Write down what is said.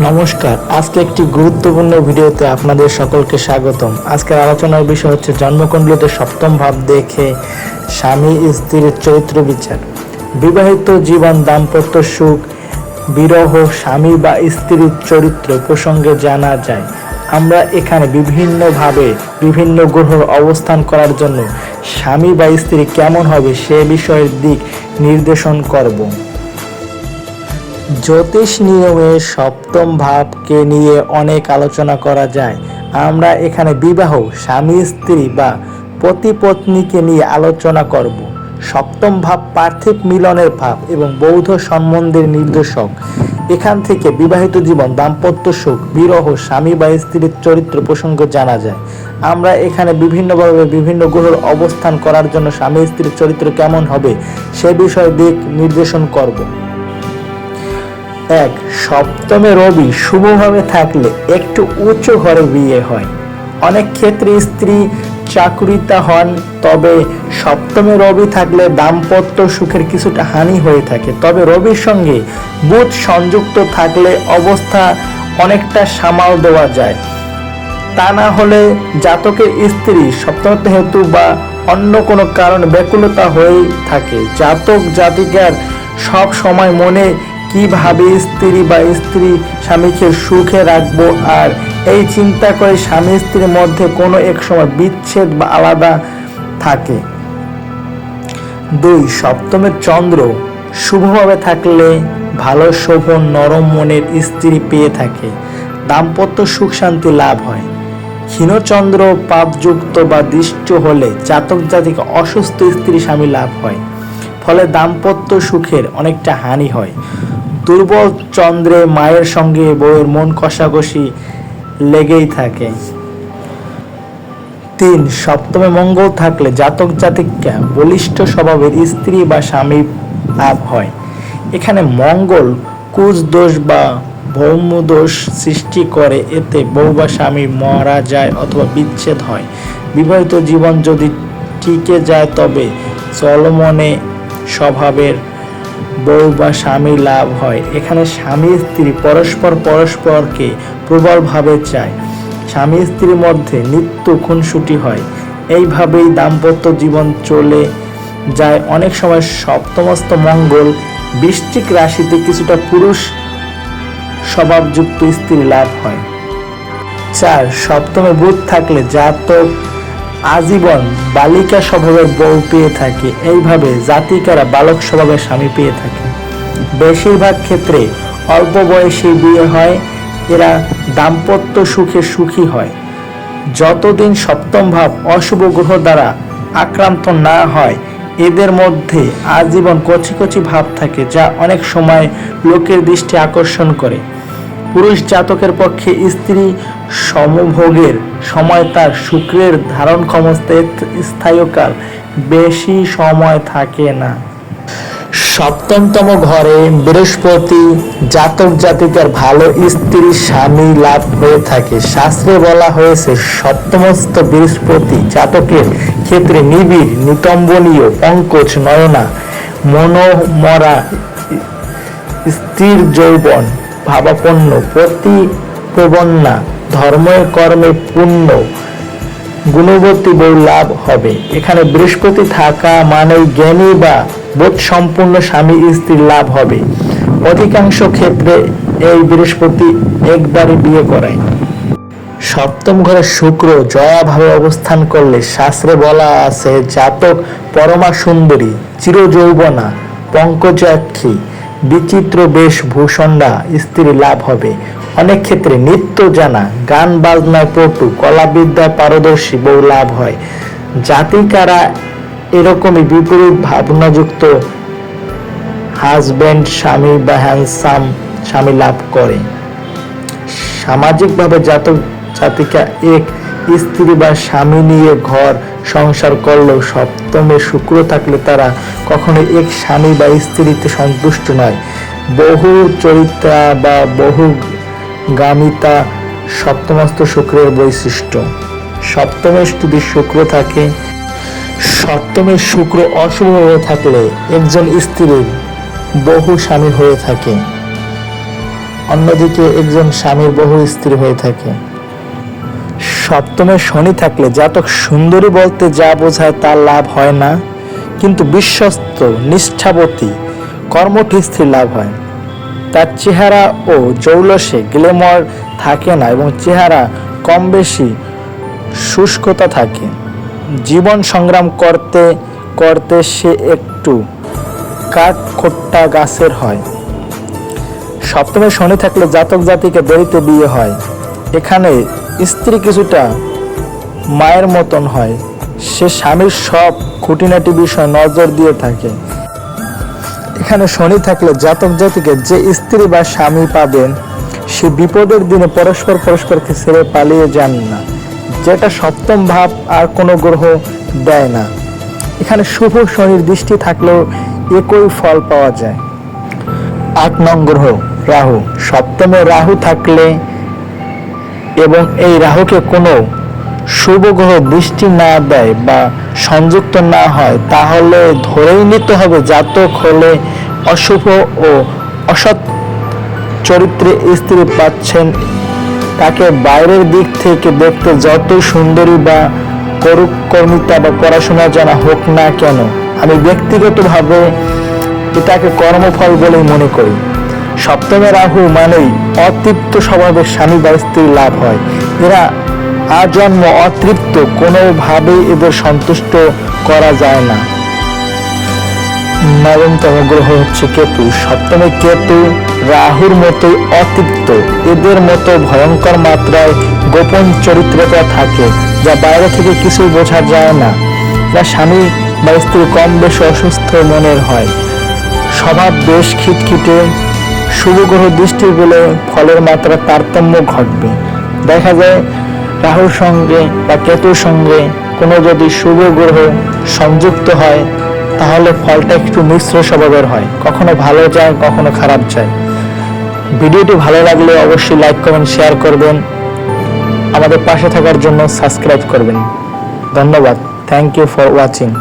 নমস্কার। আজকে একটি গুরুত্বপূর্ণ ভিডিওতে আপনাদের সকলকে স্বাগতম। আজকের আলোচনার বিষয় হচ্ছে জন্মকুণ্ডলিতে সপ্তম ভাব দেখে স্বামী স্ত্রীর চরিত্র বিচার। বিবাহিত জীবন, দাম্পত্য সুখ, বিরহ, স্বামী বা স্ত্রীর চরিত্র প্রসঙ্গে জানা যায়। আমরা এখানে বিভিন্নভাবে বিভিন্ন গ্রহর অবস্থান করার জন্য স্বামী বা স্ত্রী কেমন হবে সে বিষয়ের দিক নির্দেশন করব। জ্যোতিষ নিয়মে সপ্তম ভাবকে নিয়ে অনেক আলোচনা করা যায়। আমরা এখানে বিবাহ, স্বামী, স্ত্রী বা পতি পত্নীকে নিয়ে আলোচনা করব। সপ্তম ভাব পার্থিব মিলনের ভাব এবং বৌদ্ধ সম্বন্ধের নির্দেশক। এখান থেকে বিবাহিত জীবন, দাম্পত্য সুখ, বিরহ, স্বামী বা স্ত্রীর চরিত্র প্রসঙ্গ জানা যায়। আমরা এখানে বিভিন্নভাবে বিভিন্ন গ্রহের অবস্থান করার জন্য স্বামী, স্ত্রীর চরিত্র কেমন হবে সে বিষয়ে দিক নির্দেশন করব। এক সপ্তমে রবি শুভভাবে থাকলে একটু উঁচু ঘরে বিয়ে হয়। অনেক ক্ষেত্রে স্ত্রী চাকুরিতা হন, তবে সপ্তমে রবি থাকলে দাম্পত্য সুখের কিছুটা হানি হয়ে থাকে। তবে রবির সঙ্গে বুধ সংযুক্ত থাকলে অবস্থা অনেকটা সামাল দেওয়া যায়। তা না হলে জাতকের স্ত্রী সপ্তম হেতু বা অন্য কোনো কারণে ব্যাকুলতা হয়ে থাকে। জাতক জাতিকার সব সময় মনে কীভাবে স্ত্রী বা স্ত্রী স্বামীকে সুখে রাখব? আর এই চিন্তা করে স্বামী স্ত্রীর মধ্যে কোনো এক সময় বিচ্ছেদ বা আলাদা থাকে? দুই সপ্তমের চন্দ্র শুভভাবে থাকলে ভালো শোভন নরম মনের স্ত্রী পেয়ে থাকে। দাম্পত্য সুখ শান্তি লাভ হয়। ক্ষীণচন্দ্র পাপযুক্ত বা দৃষ্ট হলে জাতক জাতিকে অসুস্থ স্ত্রী স্বামী লাভ হয়। ফলে দাম্পত্য সুখের অনেকটা হানি হয়। দুর্বল চন্দ্রে মায়ের সঙ্গে বউয়ের মন কষাকষি লেগেই থাকে। তিন, সপ্তমে মঙ্গল থাকলে জাতক জাতিকা বলিষ্ঠ স্বভাবের স্ত্রী বা স্বামী লাভ হয়। এখানে মঙ্গল কুজ দোষ বা ভৌম দোষ সৃষ্টি করে, এতে বউ বা স্বামী মারা যায় অথবা বিচ্ছেদ হয়। বিবাহিত জীবন যদি টিকে যায়, তবে চলমনে স্বভাবের বউ বা স্বামী লাভ হয়। এখানে স্বামী স্ত্রী পরস্পর পরস্পরকে প্রবলভাবে চায়। স্বামী স্ত্রীর মধ্যে নিত্য খুনসুটি হয়। এইভাবেই দাম্পত্য জীবন চলে যায়। অনেক সময় সপ্তমস্ত মঙ্গল বৃশ্চিক রাশিতে কিছুটা পুরুষ স্বভাবযুক্ত স্ত্রী লাভ হয়। চার, সপ্তমে বুধ থাকলে জাতক আজীবন বালিকা স্বভাবের বউ পেয়ে থাকে। এইভাবে জাতিকারা বালক স্বভাবের স্বামী পেয়ে থাকে। বেশিরভাগ ক্ষেত্রে অল্প বয়সে বিয়ে হয়, এরা দাম্পত্য সুখে সুখী হয়। যতদিন সপ্তম ভাব অশুভ গ্রহ দ্বারা আক্রান্ত না হয়, এদের মধ্যে আজীবন কচি কচি ভাব থাকে, যা অনেক সময় লোকের দৃষ্টি আকর্ষণ করে। পুরুষ জাতকের পক্ষে স্ত্রী সমভোগের সময় তার শুক্রের ধারণ ক্ষমতা স্থায়ীকাল। বেশি সময় থাকে না। সপ্তমতম ঘরে বৃহস্পতি জাতক জাতিকার ভালো স্ত্রী স্বামী লাভ হয়ে থাকে। শাস্ত্রে বলা হয়েছে, সপ্তমস্ত বৃহস্পতি জাতকের ক্ষেত্রে নিবিড়, নিতম্বনীয়, পঙ্কজ, নয়না, মনোমরা স্থির যৌবন ভাবাপন্ন প্রতি প্রবন্যা ধর্মের কর্মে পূর্ণ, গুণবতী বউ লাভ হবে। এখানে বৃহস্পতি থাকা মানে জ্ঞানী বা বোধ সম্পূর্ণ স্বামী স্ত্রীর লাভ হবে। অধিকাংশ ক্ষেত্রে এই বৃহস্পতি একবারে বিয়ে করায়। সপ্তম ঘরে শুক্র জয়াভাবে অবস্থান করলে শাস্ত্রে বলা আছে, জাতক পরমা সুন্দরী, চিরযৌবনা, পঙ্কজাক্ষী। বিচিত্র বেশভূষণরা স্ত্রী লাভ হবে। অনেক ক্ষেত্রে নৃত্য জানা, গান বাজনায় পটু কলাবিদ্যায় পারদর্শী বউ লাভ হয়। জাতিকারা এরকমই বিপরীত ভাবনাযুক্ত হাজব্যান্ড স্বামী বা হ্যান্ডসাম স্বামী লাভ করে। সামাজিকভাবে জাতক জাতিকা এক স্ত্রী বা স্বামী নিয়ে ঘর সংসার করলেও সপ্তমে শুক্র থাকলে তারা কখনো এক স্বামী বা স্ত্রীতে সন্তুষ্ট নয়। বহু চরিত্রা বা বহু গামিতা সপ্তমস্ত শুক্রের বৈশিষ্ট্য। সপ্তমে যদি শুক্র থাকে, সপ্তমে শুক্র অশুভ হয়ে থাকলে একজন স্ত্রীর বহু স্বামী হয়ে থাকে। অন্যদিকে একজন স্বামীর বহু স্ত্রী হয়ে থাকে। সপ্তমে শনি থাকলে জাতক সুন্দরী বলতে যা বোঝায় তার লাভ হয় না, কিন্তু বিশ্বস্ত, নিষ্ঠাবতী, কর্মঠ স্ত্রী লাভ হয়। তার চেহারা ও জৌলসে গ্লেমর থাকে না এবং চেহারা কম বেশি শুষ্কতা থাকে। জীবন সংগ্রাম করতে করতে সে একটু কাঠ খোট্টা গাছের হয়। সপ্তমে শনি থাকলে জাতক জাতিকে দেরিতে বিয়ে হয়। এখানে স্ত্রী কিছুটা মায়ের মতন হয়। সে স্বামীর সব খুঁটিনাটি বিষয় নজর দিয়ে থাকে। এখানে শনি থাকলে জাতক জাতিকে যে স্ত্রী বা স্বামী পাবেন, সে বিপদের দিনে পরস্পর পরস্পরকে ছেড়ে পালিয়ে যান না। যেটা সপ্তম ভাব আর কোনো গ্রহ দেয় না। এখানে শুভ শনির দৃষ্টি থাকলেও একই ফল পাওয়া যায়। আট নং গ্রহ, রাহু। সপ্তমে রাহু থাকলে এবং এই রাহুকে কোনো শুভ গ্রহ দৃষ্টি না দেয় বা সংযুক্ত না হয়, তাহলে ধরেই নিতে হবে জাতক হলে অশুভ ও অসৎ চরিত্রে স্ত্রী পাচ্ছেন। তাকে বাইরের দিক থেকে দেখতে যতই সুন্দরী বা করুক কর্মিতা বা পড়াশোনা জানা হোক না কেন, আমি ব্যক্তিগতভাবে এটাকে কর্মফল বলেই মনে করি। সপ্তমে রাহু মানেই অতৃপ্ত স্বভাবের স্বামী বা স্ত্রী লাভ হয়। এরা আজন্ম অতৃপ্ত, কোনোভাবেই এদের সন্তুষ্ট করা যায় না। নবমতম গ্রহ হচ্ছে কেতু। সপ্তমে কেতু রাহুর মতোই অতৃপ্ত। এদের মতো ভয়ঙ্কর মাত্রায় গোপন চরিত্রতা থাকে, যা বাইরে থেকে কিছুই বোঝা যায় না এরা স্বামী বা স্ত্রী কম বেশি অসুস্থ মনের হয়। স্বভাব বেশ খিটখিটে শুভ গ্রহ দৃষ্টি বলে ফলের মাত্রা তারতম্য ঘটবে। দেখা যায়, রাহুর সঙ্গে বা কেতুর সঙ্গে কোনো যদি শুভ গ্রহ সংযুক্ত হয়, তাহলে ফলটা একটু মিশ্র স্বভাবের হয়। কখনো ভালো যায়, কখনো খারাপ যায়। ভিডিওটি ভালো লাগলে অবশ্যই লাইক, কমেন্ট, শেয়ার করবেন। আমাদের পাশে থাকার জন্য সাবস্ক্রাইব করবেন। ধন্যবাদ। Thank you for watching